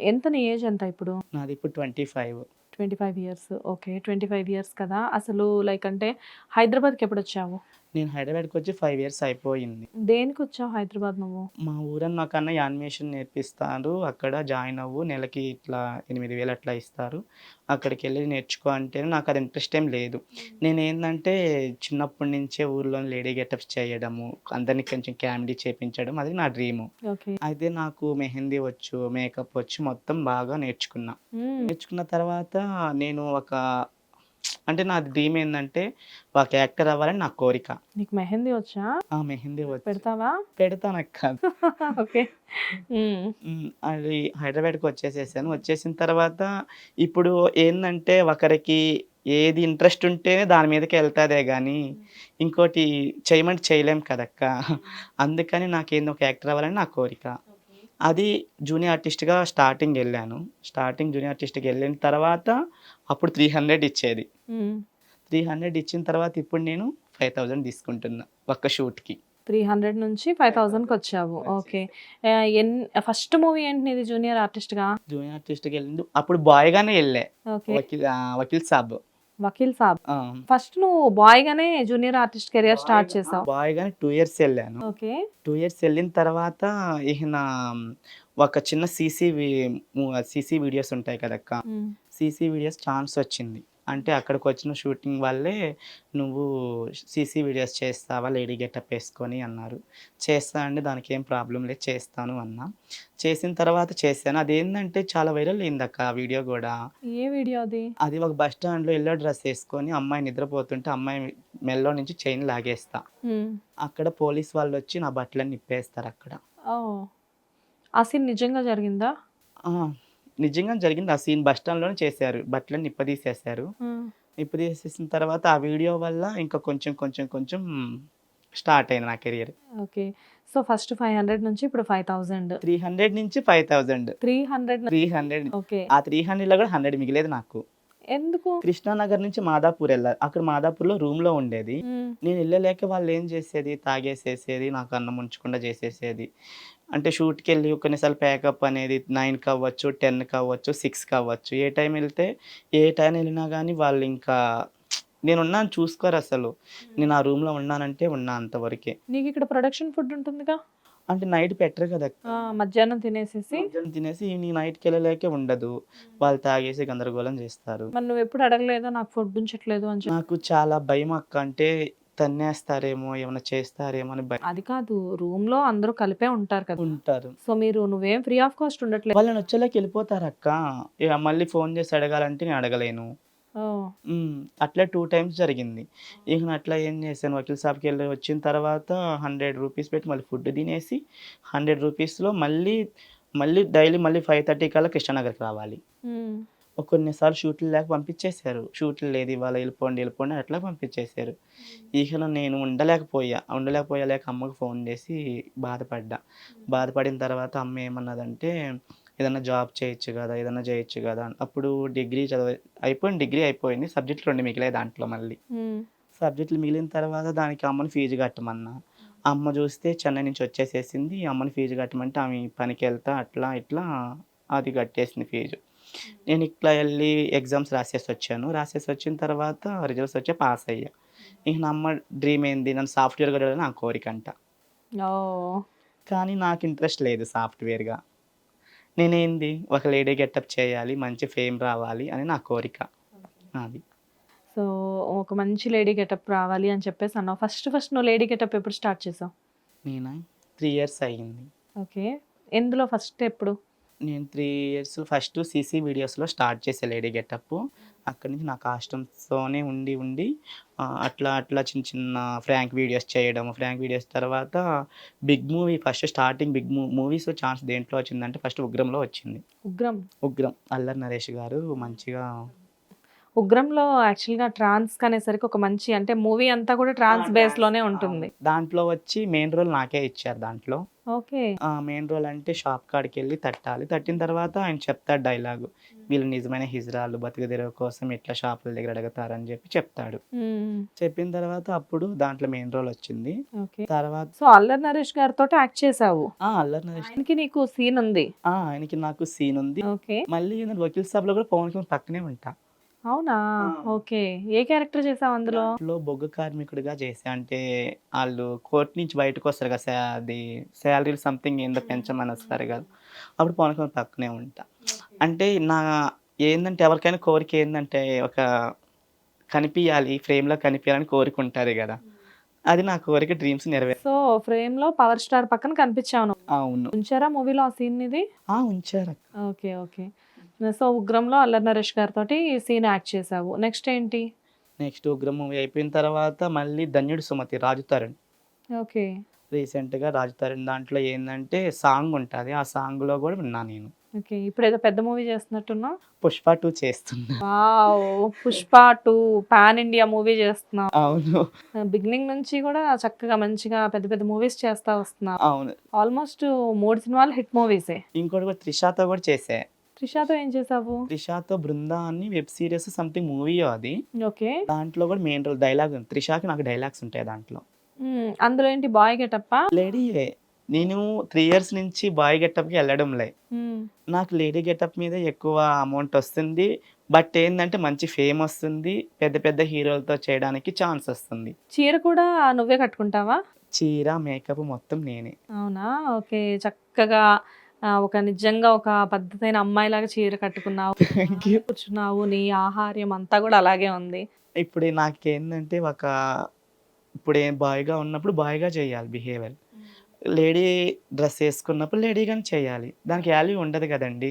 ఎంత నీ ఏజ్ ఎంత ఇప్పుడు? నాది ఇప్పుడు twenty five. Twenty five years. Okay twenty five years కదా. అసలు లైక్ అంటే హైదరాబాద్కి ఎప్పుడు వచ్చావు నేను హైదరాబాద్కి వచ్చి ఫైవ్ ఇయర్స్ అయిపోయింది. దేనికి వచ్చావు హైదరాబాద్ నువ్వు? మా ఊరన్న నాకన్నా యానిమేషన్ నేర్పిస్తారు. అక్కడ జాయిన్ అవ్వు నెలకి ఇట్లా ఎనిమిది వేలు అట్లా ఇస్తారు. అక్కడికి వెళ్ళి నేర్చుకో అంటే నాకు అది ఇంట్రెస్ట్ ఏం లేదు. నేను ఏంటంటే చిన్నప్పటి నుంచే ఊర్లో లేడీ గెటప్స్ చేయడము అందరినీ కొంచెం కామెడీ చేపించడం అది నా డ్రీము. అయితే నాకు మెహందీ వచ్చు మేకప్ వచ్చు మొత్తం బాగా నేర్చుకున్నా. నేర్చుకున్న తర్వాత నేను ఒక అంటే నా డ్రీమ్ ఏంటంటే ఒక యాక్టర్ అవ్వాలని నా కోరిక. నీకు మెహందీ వచ్చా? ఆ మెహందీ వచ్చి. పెడతావా? పెడతాను అక్క ఓకే అది హైదరాబాద్కి వచ్చేసేసాను. వచ్చేసిన తర్వాత ఇప్పుడు ఏంటంటే ఒకరికి ఏది ఇంట్రెస్ట్ ఉంటేనే దాని మీదకి వెళ్తాదే కానీ ఇంకోటి చేయమంటే చేయలేం కదక్క. అందుకని నాకేంది ఒక యాక్టర్ అవ్వాలని నా కోరిక. అది జూనియర్ ఆర్టిస్ట్గా స్టార్టింగ్ వెళ్ళాను. స్టార్టింగ్ జూనియర్ ఆర్టిస్ట్కి వెళ్ళిన తర్వాత అప్పుడు త్రీ హండ్రెడ్ ఇచ్చేది. త్రీ హండ్రెడ్ ఇచ్చిన తర్వాత ఇప్పుడు నేను ఫైవ్ థౌజండ్ తీసుకుంటున్నా ఒక్క షూట్కి త్రీ హండ్రెడ్ నుంచి ఫైవ్ థౌజండ్కి వచ్చావు. ఓకే ఎన్ ఫస్ట్ మూవీ ఏంటి నీది జూనియర్ ఆర్టిస్ట్గా జూనియర్ ఆర్టిస్ట్కి వెళ్ళింది. అప్పుడు బాయ్గానే వెళ్ళే. వకీల్ వకీల్ సాబ్. వకీల్ సాబ్. ఫస్ట్ నువ్వు బాయ్ గానే జూనియర్ ఆర్టిస్ట్ కెరియర్ స్టార్ట్ చేసావు. బాయ్గానే టూ ఇయర్స్ వెళ్ళాను. ఓకే. టూ ఇయర్స్ వెళ్ళిన తర్వాత ఈయన ఒక చిన్న సీసీ సీసీ వీడియోస్ ఉంటాయి కదక్క. సీసీ వీడియోస్ ఛాన్స్ వచ్చింది. అంటే అక్కడికి వచ్చిన షూటింగ్ వల్లే నువ్వు సీసీ వీడియోస్ చేస్తావా? లేడీ గెటప్ వేసుకొని అన్నారు. చేస్తా అండి దానికి ఏం ప్రాబ్లం లేదు చేస్తాను అన్నా. చేసిన తర్వాత చేశాను. అదేంటంటే చాలా వైరల్ అయింది అక్క ఆ వీడియో కూడా. ఏ వీడియో అది? అది ఒక బస్ స్టాండ్లో ఎల్లో డ్రెస్ వేసుకొని అమ్మాయి నిద్రపోతుంటే అమ్మాయి మెల్లో నుంచి చైన్ లాగేస్తా. అక్కడ పోలీస్ వాళ్ళు వచ్చి నా బట్టలన్నీ నిప్పేస్తారు అక్కడ. ఆ సీన్ నిజంగా జరిగిందా? నిజంగా జరిగింది. ఆ సీన్ బస్ స్టాండ్లోనే చేశారు. బట్టలన్నీ నిప్పదీసేశారు మ్మ్. నిప్పదీసేసిన తర్వాత ఆ వీడియో వల్ల ఇంకా కొంచెం కొంచెం కొంచెం స్టార్ట్ అయింది నా career. Okay. So first five hundred నుంచి ఇప్పుడు ఫైవ్ థౌజండ్. త్రీ హండ్రెడ్ నుంచి five thousand. Three hundred three hundred okay. ఆ త్రీ హండ్రెడ్లో కూడా హండ్రెడ్ మిగిలేదు నాకు. ఎందుకు? కృష్ణానగర్ నుంచి మాదాపూర్ వెళ్ళాలి. అక్కడ మాదాపూర్లో రూమ్లో ఉండేది. మ్మ్. నేను వెళ్ళలేక వాళ్ళు ఏం చేసేది? తాగేసేసేది నాకు అన్నం ఉంచకుండా చేసేసేది. అంటే షూట్కి వెళ్ళి కొన్నిసార్లు ప్యాకప్ అనేది నైన్కి అవ్వచ్చు టెన్కి అవ్వచ్చు సిక్స్కి అవ్వచ్చు. ఏ టైం వెళ్తే ఏ టైం వెళ్ళినా కానీ వాళ్ళు ఇంకా నేను ఉన్నాను చూసుకోరు అసలు. నేను ఆ రూమ్లో ఉన్నానంటే ఉన్నా అంతవరకే. నీకు ఇక్కడ ప్రొడక్షన్ ఫుడ్ ఉంటుందిగా? అంటే నైట్ పెట్టరు కదా మధ్యాహ్నం తినేసేసి? మధ్యాహ్నం తినేసి నీ నైట్కి వెళ్ళలేకే ఉండదు. వాళ్ళు తాగేసి గందరగోళం చేస్తారు. మరి నువ్వు ఎప్పుడు అడగలేదా? నాకు ఫుడ్ ఉంచట్లేదు అని నాకు చాలా భయం అక్క. అంటే తన్నేస్తారేమో ఏమైనా చేస్తారేమో అని భయం. అది కాదు రూమ్లో అందరూ కలిపే ఉంటారు కదా. ఉంటారు. సో మీరు నువ్వేం ఫ్రీ ఆఫ్ కాస్ట్ ఉండట్లేదు. వాళ్ళని వచ్చేలాకి వెళ్ళిపోతారు అక్క ఇక మళ్ళీ ఫోన్ చేసి అడగాలంటే నేను అడగలేను. ఉమ్, అట్లా టూ టైమ్స్ జరిగింది. ఇక నేను అట్లా ఏం చేశాను? వకీల్ షాప్కి వెళ్ళి వచ్చిన తర్వాత హండ్రెడ్ రూపీస్ పెట్టి మళ్ళీ ఫుడ్ తినేసి హండ్రెడ్ రూపీస్లో మళ్ళీ మళ్ళీ డైలీ మళ్ళీ ఫైవ్ థర్టీ కల్లా కృష్ణానగర్కి రావాలి. కొన్నిసార్లు షూట్లు లేక పంపించేశారు. షూట్లు లేదు ఇవాళ వెళ్ళిపోండి వెళ్ళిపోండి అట్లా పంపించేశారు. ఇక నేను ఉండలేకపోయా. ఉండలేకపోయా లేక అమ్మకు ఫోన్ చేసి బాధపడ్డా. బాధపడిన తర్వాత అమ్మ ఏమన్నదంటే ఏదైనా జాబ్ చేయొచ్చు కదా ఏదైనా చేయొచ్చు కదా అని. అప్పుడు డిగ్రీ చదివ అయిపోయింది డిగ్రీ అయిపోయింది. సబ్జెక్టులు రెండు మిగిలే దాంట్లో మళ్ళీ. సబ్జెక్టులు మిగిలిన తర్వాత దానికి అమ్మని ఫీజు కట్టమన్నా. అమ్మ చూస్తే చెన్నై నుంచి వచ్చేసేసింది. అమ్మని ఫీజు కట్టమంటే ఆమె పనికి వెళ్తా అట్లా ఇట్లా అది కట్టేసింది ఫీజు. నేను ఇట్లా వెళ్ళి ఎగ్జామ్స్ రాసేసి వచ్చాను. రాసేసి వచ్చిన తర్వాత రిజల్ట్స్ వచ్చి పాస్ అయ్యా. ఇక నా అమ్మ డ్రీమ్ ఏంది? నన్ను సాఫ్ట్వేర్ కూడా నా కోరిక అంట కానీ నాకు ఇంట్రెస్ట్ లేదు సాఫ్ట్వేర్గా. నేనేంది? ఒక లేడీ గెటప్ చేయాలి మంచి ఫేమ్ రావాలి అని నా కోరిక అది సో ఒక మంచి లేడీ గెటప్ రావాలి అని చెప్పేసి అన్నావు. ఫస్ట్ ఫస్ట్ నువ్వు లేడీ గెటప్ ఎప్పుడు స్టార్ట్ చేసావు? నేను? త్రీ ఇయర్స్ అయ్యింది. ఓకే. ఎందులో ఫస్ట్ ఎప్పుడు? నేను త్రీ ఇయర్స్ ఫస్ట్ సీసీ వీడియోస్లో స్టార్ట్ చేసే లేడీ గెటప్. అక్కడి నుంచి నా కాస్ట్యూమ్స్తోనే ఉండి ఉండి అట్లా అట్లా చిన్న చిన్న ఫ్రాంక్ వీడియోస్ చేయడం ఫ్రాంక్ వీడియోస్ తర్వాత big movie first starting big మూ మూవీస్ ఛాన్స్ దేంట్లో వచ్చిందంటే ఫస్ట్ ఉగ్రంలో వచ్చింది. ఉగ్రం. ఉగ్రం. అల్లరి నరేష్ గారు మంచిగా ఉగ్రంలో యాక్చువల్గా ట్రాన్స్ అనేసరికి ఒక మంచి అంటే మూవీ అంతా కూడా ట్రాన్స్ బేస్లోనే ఉంటుంది. దాంట్లో వచ్చి మెయిన్ రోల్ నాకే ఇచ్చారు దాంట్లో. ఓకే. మెయిన్ రోల్ అంటే షాప్ కాడికి వెళ్ళి తట్టాలి. తట్టిన తర్వాత ఆయన చెప్తాడు డైలాగు. వీళ్ళు నిజమైన హిజ్రాలు బతుకుదెరవ కోసం ఇట్లా షాపుల దగ్గర అడుగుతారని చెప్పి చెప్తాడు. చెప్పిన తర్వాత అప్పుడు దాంట్లో మెయిన్ రోల్ వచ్చింది. ఓకే. తర్వాత సో అల్లరి నరేష్ గారితో యాక్ట్ చేసావు ఆ అల్లరి నరేష్ ఆయనకి నీకు సీన్ ఉంది ఆ ఆయనకి నాకు సీన్ ఉంది ఓకే. మళ్ళీ నేను వకీల్ సాబ్లో కూడా పవన్ పక్కనే ఉంటా. అవునా? ఓకే. ఏ క్యారెక్టర్ చేసావు అందులో? లో బొగ్గు కార్మికుడిగా చేసా అంటే వాళ్ళు కోర్టు నుంచి బయటకు వస్తారు కదా సా- అది శాలరీ సంథింగ్ ఏందో పెంచమని వస్తారు కదా. అప్పుడు పవన్ కళ్యాణ్ పక్కనే ఉంటా. అంటే నా ఏంటంటే ఎవరికైనా కోరిక ఏంటంటే ఒక కనిపించాలి ఫ్రేమ్లో కనిపించాలని కోరిక ఉంటుంది కదా అది నా కోరిక డ్రీమ్స్ నెరవేరు సో ఫ్రేమ్లో పవర్ స్టార్ పక్కన కనిపించావు నువ్వు. అవును. ఉంచారా మూవీలో ఆ సీన్ ఇది ఆ ఉంచారు okay okay. So ఉగ్రంలో Allari Naresh గారితో సీన్ యాక్ట్ చేసావు నెక్స్ట్ ఏంటి? నెక్స్ట్ ఉగ్రం మూవీ అయిపోయిన తర్వాత మళ్ళీ ధన్యుడు సుమతి రాజు తరుణ్. ఓకే. రీసెంట్గా రాజు తరుణ్ దాంట్లో ఏంటంటే సాంగ్ ఉంటుంది. ఆ సాంగ్లో కూడా విన్నా నేను. ఓకే. ఇప్పుడు ఏదో పెద్ద మూవీ చేస్తున్నట్టున్నా పుష్ప టూ చేస్తున్నా. Pushpa two pan India movie చేస్తున్నావు. అవును. బిగినింగ్ నుంచి కూడా చక్కగా మంచిగా పెద్ద పెద్ద మూవీస్ చేస్తా వస్తున్నావు. అవును. ఆల్మోస్ట్ మూడు సినిమాలు హిట్ మూవీసే. ఇంకోటి కూడా త్రిషాతో కూడా చేసా. త్రిషాతో ఏం చేసావు? త్రిషాతో బృందా అని వెబ్ సిరీస్ సంథింగ్ మూవీ అది. ఓకే. దాంట్లో కూడా మెయిన్ రోల్ డైలాగ్ త్రిషాకి నాకు డైలాగ్స్ ఉంటాయి దాంట్లో. అందులో ఏంటి బాయ్ గెటప్ప? లేడీయే నేను త్రీ ఇయర్స్ నుంచి బాయ్ గెటప్కి వెళ్ళడంలే. నాకు లేడీ గెటప్ మీద ఎక్కువ అమౌంట్ వస్తుంది. బట్ ఏంటంటే మంచి ఫేమ్ వస్తుంది. పెద్ద పెద్ద హీరోలతో చేయడానికి ఛాన్స్ వస్తుంది. చీర కూడా నువ్వే కట్టుకుంటావా? చీర మేకప్ మొత్తం నేనే. అవునా? ఓకే. చక్కగా ఒక నిజంగా ఒక పద్ధతైన అమ్మాయిలాగా చీర కట్టుకున్నావు. కూర్చున్నావు నీ ఆహార్యం అంతా కూడా అలాగే ఉంది. ఇప్పుడు నాకేంటంటే ఒక ఇప్పుడు ఏం బాయ్గా ఉన్నప్పుడు బాయ్గా చేయాలి బిహేవియర్ లేడీ డ్రెస్ వేసుకున్నప్పుడు లేడీగానే చేయాలి. దానికి వాల్యూ ఉండదు కదండి.